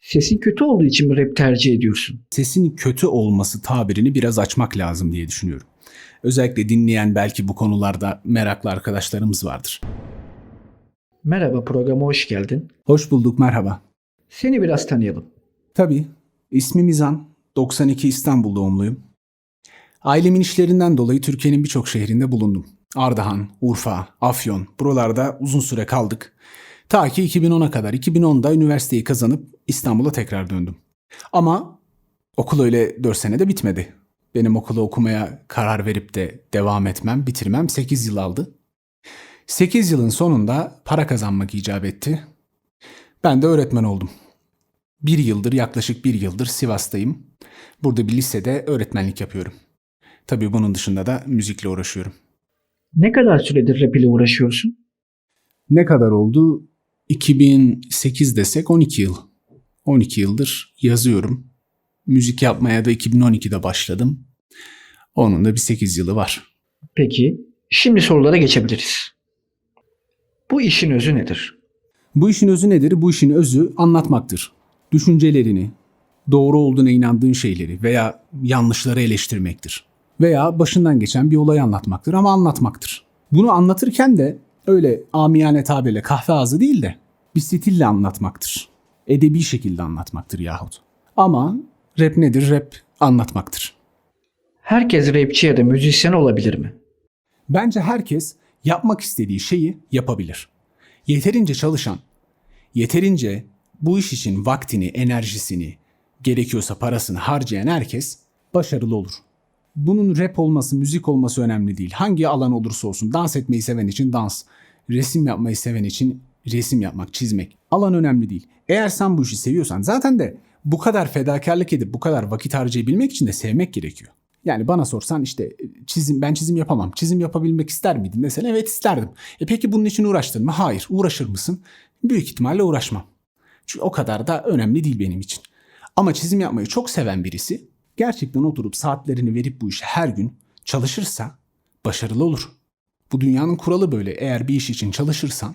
Sesin kötü olduğu için mi rap tercih ediyorsun? sesin kötü olması tabirini biraz açmak lazım diye düşünüyorum. Özellikle dinleyen belki bu konularda meraklı arkadaşlarımız vardır. Merhaba programa hoş geldin. Hoş bulduk, merhaba. Seni biraz tanıyalım. Tabii, ismim İzan, 92 İstanbul doğumluyum. Ailemin işlerinden dolayı Türkiye'nin birçok şehrinde bulundum. Ardahan, Urfa, Afyon, buralarda uzun süre kaldık. Ta ki 2010'a kadar, 2010'da üniversiteyi kazanıp İstanbul'a tekrar döndüm. Ama okul öyle 4 senede bitmedi. Benim okulu okumaya karar verip de devam etmem, bitirmem 8 yıl aldı. 8 yılın sonunda para kazanmak icap etti. Ben de öğretmen oldum. Bir yıldır, yaklaşık bir yıldır Sivas'tayım. Burada bir lisede öğretmenlik yapıyorum. Tabii bunun dışında da müzikle uğraşıyorum. Ne kadar süredir rap ile uğraşıyorsun? Ne kadar oldu? 2008 desek 12 yıl. 12 yıldır yazıyorum. Müzik yapmaya da 2012'de başladım. Onun da bir 8 yılı var. Peki, şimdi sorulara geçebiliriz. Bu işin özü nedir? Bu işin özü nedir? Bu işin özü anlatmaktır. Düşüncelerini, doğru olduğuna inandığın şeyleri veya yanlışları eleştirmektir. Veya başından geçen bir olayı anlatmaktır ama anlatmaktır. Bunu anlatırken de öyle amiyane tabirle kahve ağzı değil de bir stille anlatmaktır. Edebi şekilde anlatmaktır yahut. Ama rap nedir? Rap anlatmaktır. Herkes rapçi ya da müzisyen olabilir mi? Bence herkes yapmak istediği şeyi yapabilir. Yeterince çalışan, yeterince bu iş için vaktini, enerjisini, gerekiyorsa parasını harcayan herkes başarılı olur. Bunun rap olması, müzik olması önemli değil. Hangi alan olursa olsun dans etmeyi seven için dans, resim yapmayı seven için resim yapmak, çizmek. Alan önemli değil. Eğer sen bu işi seviyorsan zaten de bu kadar fedakarlık edip bu kadar vakit harcayabilmek için de sevmek gerekiyor. Yani bana sorsan işte çizim ben çizim yapamam. Çizim yapabilmek ister miydin mesela? Evet isterdim. E peki bunun için uğraştın mı? Hayır. Uğraşır mısın? Büyük ihtimalle uğraşmam. Çünkü o kadar da önemli değil benim için. Ama çizim yapmayı çok seven birisi gerçekten oturup saatlerini verip bu işe her gün çalışırsa başarılı olur. Bu dünyanın kuralı böyle. Eğer bir iş için çalışırsan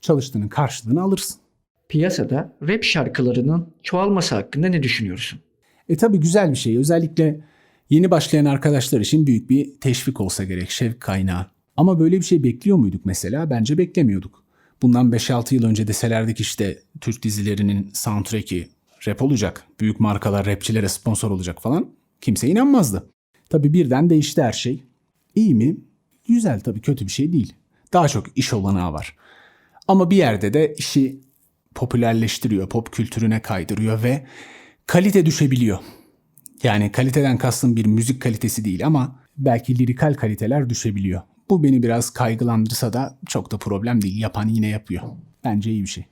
çalıştığının karşılığını alırsın. Piyasada rap şarkılarının çoğalması hakkında ne düşünüyorsun? E tabi güzel bir şey. Özellikle yeni başlayan arkadaşlar için büyük bir teşvik olsa gerek, şevk kaynağı. Ama böyle bir şey bekliyor muyduk mesela? Bence beklemiyorduk. Bundan 5-6 yıl önce deselerdik işte Türk dizilerinin soundtrack'i rap olacak. Büyük markalar rapçilere sponsor olacak falan. Kimse inanmazdı. Tabi birden değişti her şey. İyi mi? Güzel tabii kötü bir şey değil. Daha çok iş olanağı var. Ama bir yerde de işi popülerleştiriyor, pop kültürüne kaydırıyor ve kalite düşebiliyor. Yani kaliteden kastım bir müzik kalitesi değil ama belki lirikal kaliteler düşebiliyor. Bu beni biraz kaygılandırsa da çok da problem değil. Yapan yine yapıyor. Bence iyi bir şey.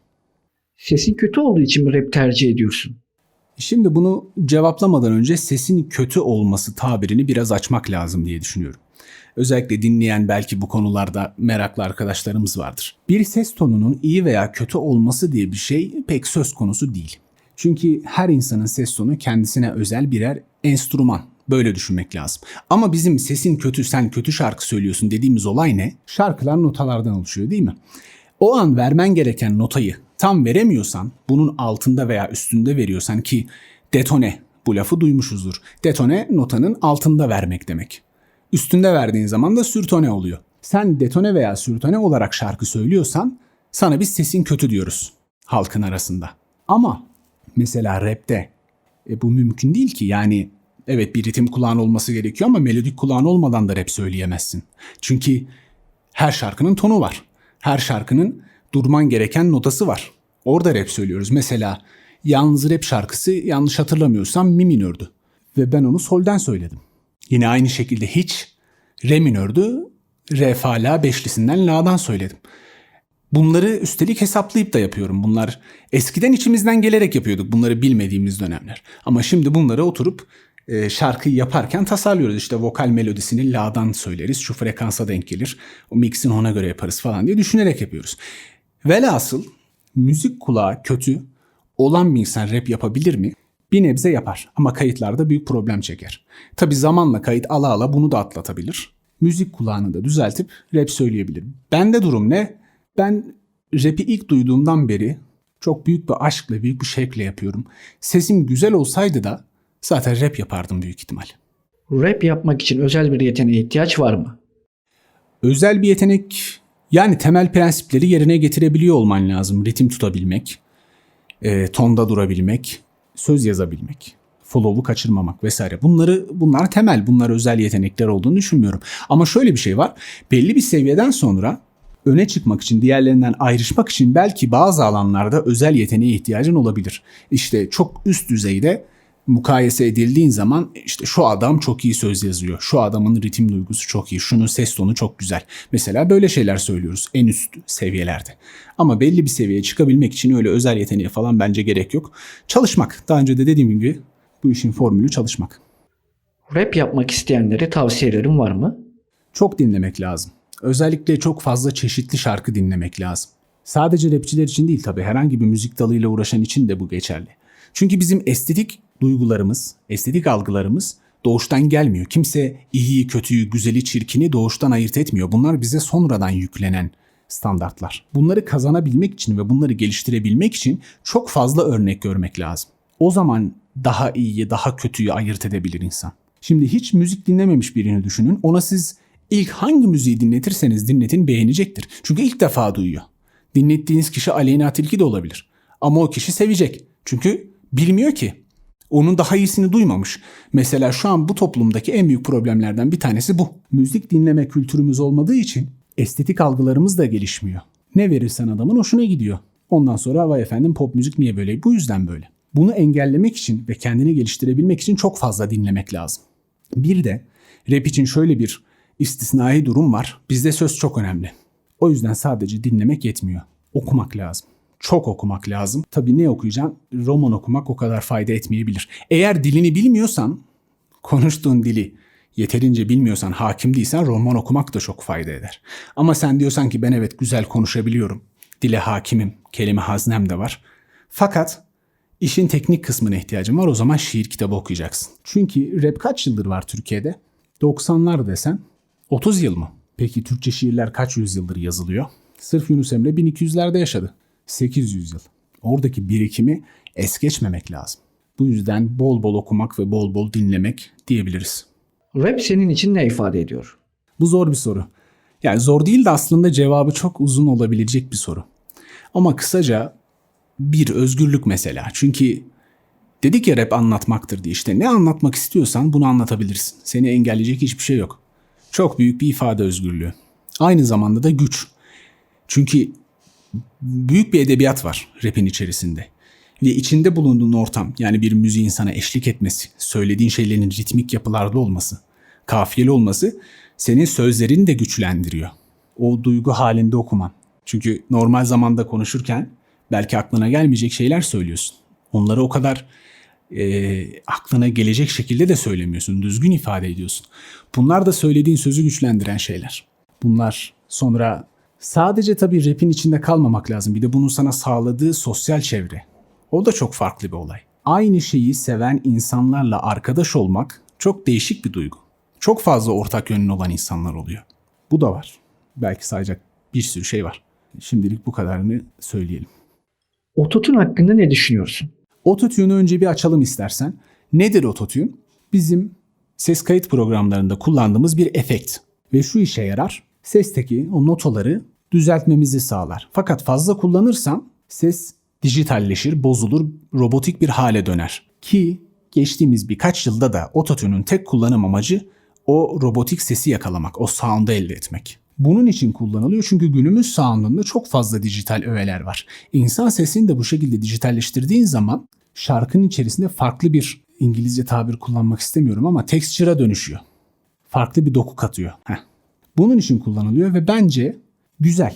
Sesin kötü olduğu için mi rap tercih ediyorsun? Şimdi bunu cevaplamadan önce sesin kötü olması tabirini biraz açmak lazım diye düşünüyorum. Özellikle dinleyen belki bu konularda meraklı arkadaşlarımız vardır. Bir ses tonunun iyi veya kötü olması diye bir şey pek söz konusu değil. Çünkü her insanın ses tonu kendisine özel birer enstrüman. Böyle düşünmek lazım. Ama bizim sesin kötü, sen kötü şarkı söylüyorsun dediğimiz olay ne? Şarkılar notalardan oluşuyor değil mi? O an vermen gereken notayı tam veremiyorsan, bunun altında veya üstünde veriyorsan ki detone bu lafı duymuşuzdur. Detone notanın altında vermek demek. Üstünde verdiğin zaman da sürtone oluyor. Sen detone veya sürtone olarak şarkı söylüyorsan sana biz sesin kötü diyoruz halkın arasında. Ama mesela rapte e, bu mümkün değil ki yani evet bir ritim kulağın olması gerekiyor ama melodik kulağın olmadan da rap söyleyemezsin. Çünkü her şarkının tonu var. Her şarkının durman gereken notası var. Orada rap söylüyoruz. Mesela yalnız rap şarkısı yanlış hatırlamıyorsam mi minördü. Ve ben onu solden söyledim. Yine aynı şekilde hiç re minördü. Re fa la beşlisinden la'dan söyledim. Bunları üstelik hesaplayıp da yapıyorum. Bunlar eskiden içimizden gelerek yapıyorduk bunları bilmediğimiz dönemler. Ama şimdi bunları oturup e, şarkıyı yaparken tasarlıyoruz. İşte vokal melodisini la'dan söyleriz. Şu frekansa denk gelir. O mixini ona göre yaparız falan diye düşünerek yapıyoruz. Velhasıl müzik kulağı kötü olan bir insan rap yapabilir mi? Bir nebze yapar ama kayıtlarda büyük problem çeker. Tabi zamanla kayıt ala ala bunu da atlatabilir. Müzik kulağını da düzeltip rap söyleyebilir. Bende durum ne? Ben rap'i ilk duyduğumdan beri çok büyük bir aşkla, büyük bir şevkle yapıyorum. Sesim güzel olsaydı da zaten rap yapardım büyük ihtimal. Rap yapmak için özel bir yeteneğe ihtiyaç var mı? Özel bir yetenek yani temel prensipleri yerine getirebiliyor olman lazım. Ritim tutabilmek, e, tonda durabilmek, söz yazabilmek, follow'u kaçırmamak vesaire. Bunları bunlar temel, bunlar özel yetenekler olduğunu düşünmüyorum. Ama şöyle bir şey var. Belli bir seviyeden sonra öne çıkmak için, diğerlerinden ayrışmak için belki bazı alanlarda özel yeteneğe ihtiyacın olabilir. İşte çok üst düzeyde mukayese edildiğin zaman işte şu adam çok iyi söz yazıyor. Şu adamın ritim duygusu çok iyi. Şunun ses tonu çok güzel. Mesela böyle şeyler söylüyoruz en üst seviyelerde. Ama belli bir seviyeye çıkabilmek için öyle özel yeteneğe falan bence gerek yok. Çalışmak. Daha önce de dediğim gibi bu işin formülü çalışmak. Rap yapmak isteyenlere tavsiyelerin var mı? Çok dinlemek lazım. Özellikle çok fazla çeşitli şarkı dinlemek lazım. Sadece rapçiler için değil tabii herhangi bir müzik dalıyla uğraşan için de bu geçerli. Çünkü bizim estetik duygularımız, estetik algılarımız doğuştan gelmiyor. Kimse iyiyi, kötüyü, güzeli, çirkini doğuştan ayırt etmiyor. Bunlar bize sonradan yüklenen standartlar. Bunları kazanabilmek için ve bunları geliştirebilmek için çok fazla örnek görmek lazım. O zaman daha iyiyi, daha kötüyü ayırt edebilir insan. Şimdi hiç müzik dinlememiş birini düşünün. Ona siz ilk hangi müziği dinletirseniz dinletin beğenecektir. Çünkü ilk defa duyuyor. Dinlettiğiniz kişi Aleyna Tilki de olabilir. Ama o kişi sevecek. Çünkü bilmiyor ki. Onun daha iyisini duymamış. Mesela şu an bu toplumdaki en büyük problemlerden bir tanesi bu. Müzik dinleme kültürümüz olmadığı için estetik algılarımız da gelişmiyor. Ne verirsen adamın hoşuna gidiyor. Ondan sonra vay efendim pop müzik niye böyle? Bu yüzden böyle. Bunu engellemek için ve kendini geliştirebilmek için çok fazla dinlemek lazım. Bir de rap için şöyle bir istisnai durum var. Bizde söz çok önemli. O yüzden sadece dinlemek yetmiyor. Okumak lazım. Çok okumak lazım. Tabii ne okuyacaksın? Roman okumak o kadar fayda etmeyebilir. Eğer dilini bilmiyorsan, konuştuğun dili yeterince bilmiyorsan, hakim değilsen roman okumak da çok fayda eder. Ama sen diyorsan ki ben evet güzel konuşabiliyorum. Dile hakimim, kelime haznem de var. Fakat işin teknik kısmına ihtiyacım var. O zaman şiir kitabı okuyacaksın. Çünkü rap kaç yıldır var Türkiye'de? 90'lar desen 30 yıl mı? Peki Türkçe şiirler kaç yüzyıldır yazılıyor? Sırf Yunus Emre 1200'lerde yaşadı. 800 yıl. Oradaki birikimi es geçmemek lazım. Bu yüzden bol bol okumak ve bol bol dinlemek diyebiliriz. Rap senin için ne ifade ediyor? Bu zor bir soru. Yani zor değil de aslında cevabı çok uzun olabilecek bir soru. Ama kısaca bir özgürlük mesela. Çünkü dedik ya rap anlatmaktır diye işte ne anlatmak istiyorsan bunu anlatabilirsin. Seni engelleyecek hiçbir şey yok. Çok büyük bir ifade özgürlüğü. Aynı zamanda da güç. Çünkü büyük bir edebiyat var rapin içerisinde. Ve içinde bulunduğun ortam yani bir müziğin sana eşlik etmesi, söylediğin şeylerin ritmik yapılarda olması, kafiyeli olması senin sözlerini de güçlendiriyor. O duygu halinde okuman. Çünkü normal zamanda konuşurken belki aklına gelmeyecek şeyler söylüyorsun. Onları o kadar e, aklına gelecek şekilde de söylemiyorsun. Düzgün ifade ediyorsun. Bunlar da söylediğin sözü güçlendiren şeyler. Bunlar sonra sadece tabii rapin içinde kalmamak lazım. Bir de bunun sana sağladığı sosyal çevre. O da çok farklı bir olay. Aynı şeyi seven insanlarla arkadaş olmak çok değişik bir duygu. Çok fazla ortak yönün olan insanlar oluyor. Bu da var. Belki sayacak bir sürü şey var. Şimdilik bu kadarını söyleyelim. Ototun hakkında ne düşünüyorsun? Ototune'u önce bir açalım istersen. Nedir ototune? Bizim ses kayıt programlarında kullandığımız bir efekt. Ve şu işe yarar. Sesteki o notaları düzeltmemizi sağlar. Fakat fazla kullanırsan ses dijitalleşir, bozulur, robotik bir hale döner. Ki geçtiğimiz birkaç yılda da ototune'un tek kullanım amacı o robotik sesi yakalamak, o sound'u elde etmek. Bunun için kullanılıyor çünkü günümüz sound'unda çok fazla dijital öğeler var. İnsan sesini de bu şekilde dijitalleştirdiğin zaman şarkının içerisinde farklı bir İngilizce tabir kullanmak istemiyorum ama texture'a dönüşüyor. Farklı bir doku katıyor. Heh. Bunun için kullanılıyor ve bence güzel.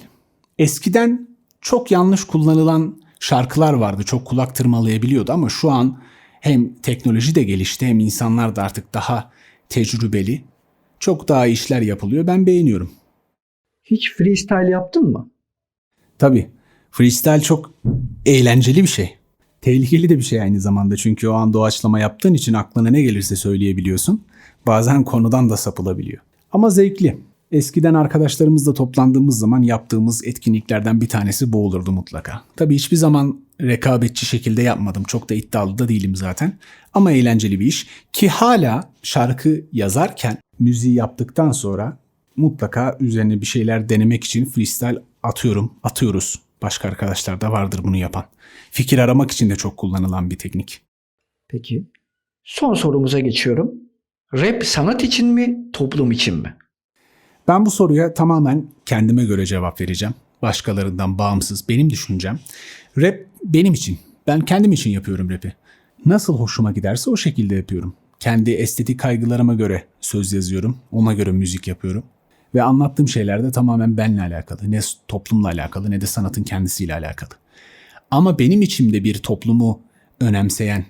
Eskiden çok yanlış kullanılan şarkılar vardı. Çok kulak tırmalayabiliyordu ama şu an hem teknoloji de gelişti hem insanlar da artık daha tecrübeli. Çok daha işler yapılıyor. Ben beğeniyorum. Hiç freestyle yaptın mı? Tabii freestyle çok eğlenceli bir şey. Tehlikeli de bir şey aynı zamanda çünkü o an doğaçlama yaptığın için aklına ne gelirse söyleyebiliyorsun. Bazen konudan da sapılabiliyor. Ama zevkli. Eskiden arkadaşlarımızla toplandığımız zaman yaptığımız etkinliklerden bir tanesi bu olurdu mutlaka. Tabii hiçbir zaman rekabetçi şekilde yapmadım. Çok da iddialı da değilim zaten. Ama eğlenceli bir iş. Ki hala şarkı yazarken müziği yaptıktan sonra mutlaka üzerine bir şeyler denemek için freestyle atıyorum, atıyoruz. Başka arkadaşlar da vardır bunu yapan. Fikir aramak için de çok kullanılan bir teknik. Peki. Son sorumuza geçiyorum. Rap sanat için mi, toplum için mi? Ben bu soruya tamamen kendime göre cevap vereceğim. Başkalarından bağımsız benim düşüncem. Rap benim için. Ben kendim için yapıyorum rapi. Nasıl hoşuma giderse o şekilde yapıyorum. Kendi estetik kaygılarıma göre söz yazıyorum. Ona göre müzik yapıyorum. Ve anlattığım şeyler de tamamen benle alakalı. Ne toplumla alakalı ne de sanatın kendisiyle alakalı. Ama benim içimde bir toplumu önemseyen,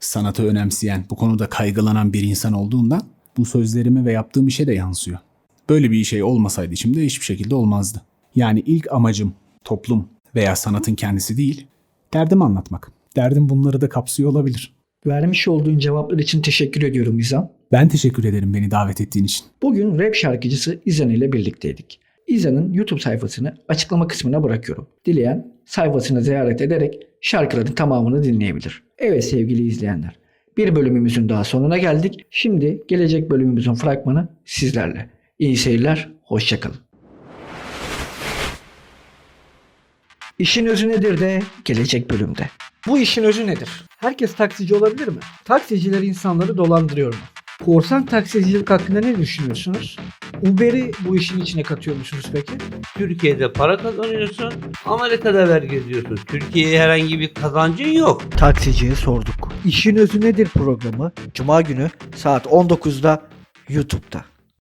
sanatı önemseyen, bu konuda kaygılanan bir insan olduğundan bu sözlerime ve yaptığım işe de yansıyor. Böyle bir şey olmasaydı içimde hiçbir şekilde olmazdı. Yani ilk amacım toplum veya sanatın kendisi değil, derdimi anlatmak. Derdim bunları da kapsıyor olabilir. Vermiş olduğun cevaplar için teşekkür ediyorum İzan. Ben teşekkür ederim beni davet ettiğin için. Bugün rap şarkıcısı İzan ile birlikteydik. İzan'ın YouTube sayfasını açıklama kısmına bırakıyorum. Dileyen sayfasını ziyaret ederek şarkıların tamamını dinleyebilir. Evet sevgili izleyenler. Bir bölümümüzün daha sonuna geldik. Şimdi gelecek bölümümüzün fragmanı sizlerle. İyi seyirler, hoşçakalın. İşin özü nedir de gelecek bölümde. Bu işin özü nedir? Herkes taksici olabilir mi? Taksiciler insanları dolandırıyor mu? Korsan taksicilik hakkında ne düşünüyorsunuz? Uber'i bu işin içine katıyor musunuz peki? Türkiye'de para kazanıyorsun, Amerika'da vergi ödüyorsun. Türkiye'ye herhangi bir kazancın yok. Taksiciye sorduk. İşin özü nedir programı? Cuma günü saat 19'da YouTube'da.